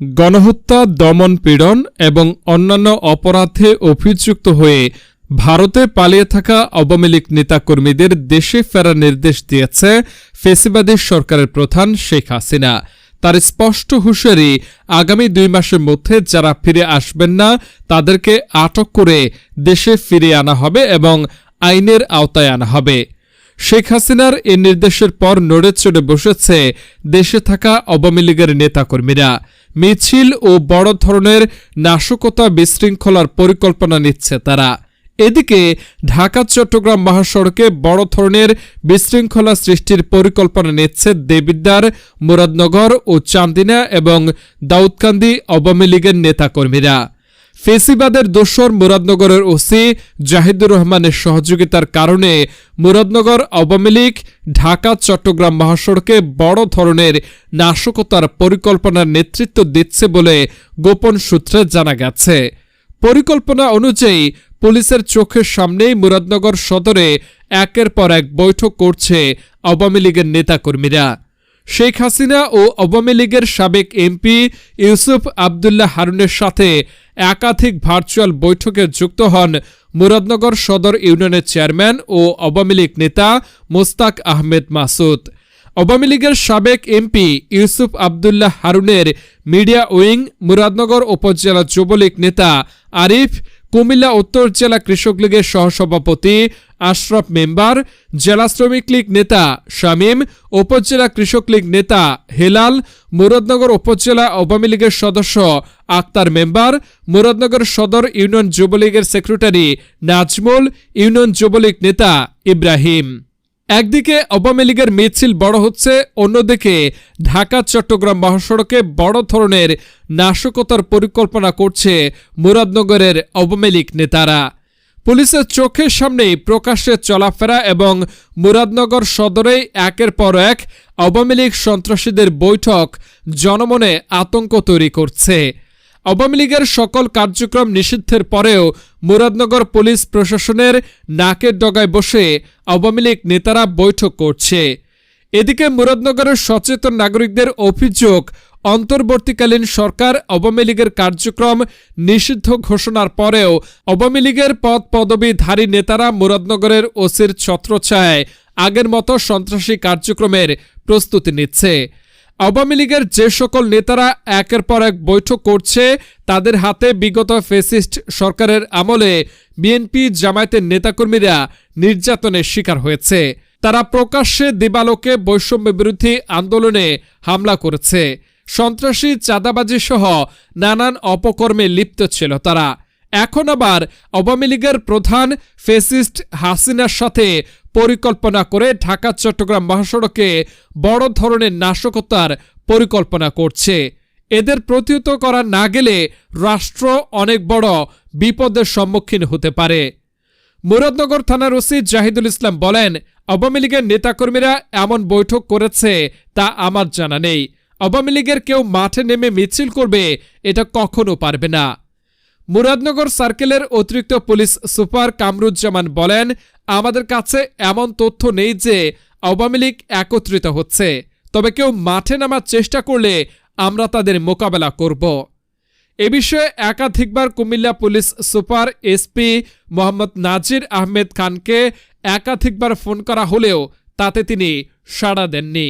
গণহত্যা, দমন পীড়ন এবং অন্যান্য অপরাধে অভিযুক্ত হয়ে ভারতে পালিয়ে থাকা আওয়ামী লীগ নেতাকর্মীদের দেশে ফেরার নির্দেশ দিয়েছে ফেসিবাদী সরকারের প্রধান শেখ হাসিনা। তার স্পষ্ট হুঁশিয়ারি আগামী দুই মাসের মধ্যে যারা ফিরে আসবেন না, তাদেরকে আটক করে দেশে ফিরিয়ে আনা হবে এবং আইনের আওতায় আনা হবে। শেখ হাসিনার এ নির্দেশের পর নড়ে চড়ে বসেছে দেশে থাকা আওয়ামী লীগের নেতাকর্মীরা। মিছিল ও বড় ধরনের নাশকতা বিশৃঙ্খলার পরিকল্পনা নিচ্ছে তারা। এদিকে ঢাকা, চট্টগ্রাম মহাসড়কে বড় ধরনের বিশৃঙ্খলা সৃষ্টির পরিকল্পনা নিচ্ছে দেবিদ্বার, মুরাদনগর ও চান্দিনা এবং দাউদকান্দি আওয়ামী লীগের নেতাকর্মীরা। ফেসিবাদের দোসর মুরাদনগরের ওসি জাহিদুর রহমানের সহযোগিতার কারণে মুরাদনগর আওয়ামী লীগ, ঢাকা, চট্টগ্রাম মহাসড়কে বড় ধরনের নাশকতার পরিকল্পনার নেতৃত্ব দিচ্ছে বলে গোপন সূত্রে জানা গেছে। পরিকল্পনা অনুযায়ী পুলিশের চোখের সামনেই মুরাদনগর সদরে একের পর এক বৈঠক করছে আওয়ামী লীগের নেতাকর্মীরা। শেখ হাসিনা ও আওয়ামী লীগের সাবেক এমপি ইউসুফ আবদুল্লাহ হারুনের সাথে একাধিক ভার্চুয়াল বৈঠকে যুক্ত হন মুরাদনগর সদর ইউনিয়নের চেয়ারম্যান ও আওয়ামী লীগ নেতা মোস্তাক আহমেদ মাসুদ। আওয়ামী লীগের সাবেক এমপি ইউসুফ আবদুল্লাহ হারুনের মিডিয়া উইং মুরাদনগর উপজেলা যুবলীগ নেতা আরিফ কুমিল্লা উত্তর জেলা কৃষক লীগের সহসভাপতি, আশরফ মেম্বার, জেলা শ্রমিক লীগ নেতা শামীম, উপজেলা কৃষক লীগ নেতা হেলাল, মুরাদনগর উপজেলা আওয়ামী লীগের সদস্য আক্তার মেম্বার, মুরাদনগর সদর ইউনিয়ন যুবলীগের সেক্রেটারি নাজমুল, ইউনিয়ন যুবলীগ নেতা ইব্রাহিম। একদিকে আওয়ামী লীগের মিছিল বড় হচ্ছে, অন্যদিকে ঢাকা, চট্টগ্রাম মহাসড়কে বড় ধরনের নাশকতার পরিকল্পনা করছে মুরাদনগরের আওয়ামী লীগ নেতারা। পুলিশের চোখের সামনেই প্রকাশ্যে চলাফেরা এবং মুরাদনগর সদরে একের পর এক আওয়ামী লীগ সন্ত্রাসীদের বৈঠক, জনমনে আতঙ্ক তৈরি করছে। আওয়ামী লীগের সকল কার্যক্রম নিষিদ্ধের পরেও মুরাদনগর পুলিশ প্রশাসনের নাকের ডগায় বসে আওয়ামী লীগ নেতারা বৈঠক করছে। এদিকে মুরাদনগরের সচেতন নাগরিকদের অভিযোগ, অন্তর্বর্তীকালীন সরকার আওয়ামী লীগের কার্যক্রম নিষিদ্ধ ঘোষণার পরেও আওয়ামী লীগের পদ পদবীধারী নেতারা মুরাদনগরের ওসির ছত্রছায়ায় আগের মতো সন্ত্রাসী কার্যক্রমের প্রস্তুতি নিচ্ছে। আওয়ামী লীগের যে সকল নেতারা একের পর এক বৈঠক করছে, তাদের হাতে বিগত ফেসিস্ট সরকারের আমলে বিএনপি জামায়াতের নেতাকর্মীরা নির্যাতনের শিকার হয়েছে। তারা প্রকাশ্যে দিবালোকে বৈষম্য বিরোধী আন্দোলনে হামলা করেছে। সন্ত্রাসী চাঁদাবাজি সহ নানান অপকর্মে লিপ্ত ছিল তারা। এখন আবার আওয়ামী লীগের প্রধান ফেসিস্ট হাসিনার সাথে পরিকল্পনা করে ঢাকা, চট্টগ্রাম মহাসড়কে বড় ধরনের নাশকতার পরিকল্পনা করছে। এদের প্রতিহত করা না গেলে রাষ্ট্র অনেক বড় বিপদের সম্মুখীন হতে পারে। মুরাদনগর থানার ওসি জাহিদুল ইসলাম বলেন, আওয়ামী লীগের নেতাকর্মীরা এমন বৈঠক করেছে তা আমার জানা নেই। আওয়ামী লীগের কেউ মাঠে নেমে মিছিল করবে এটা কখনো পারবে না। মুরাদনগর সার্কেলের অতিরিক্ত পুলিশ সুপার কামরুজ্জামান বলেন আমাদের কাছে এমন তথ্য নেই যে আওয়ামী লীগ একত্রিত হচ্ছে। তবে কেউ মাঠে নামার চেষ্টা করলে আমরা তাদের মোকাবেলা করব। এ বিষয়ে একাধিকবার Comilla police super SP Mohammad Nazir Ahmed খানকে একাধিকবার ফোন করা হলেও তাতে তিনি সাড়া দেননি।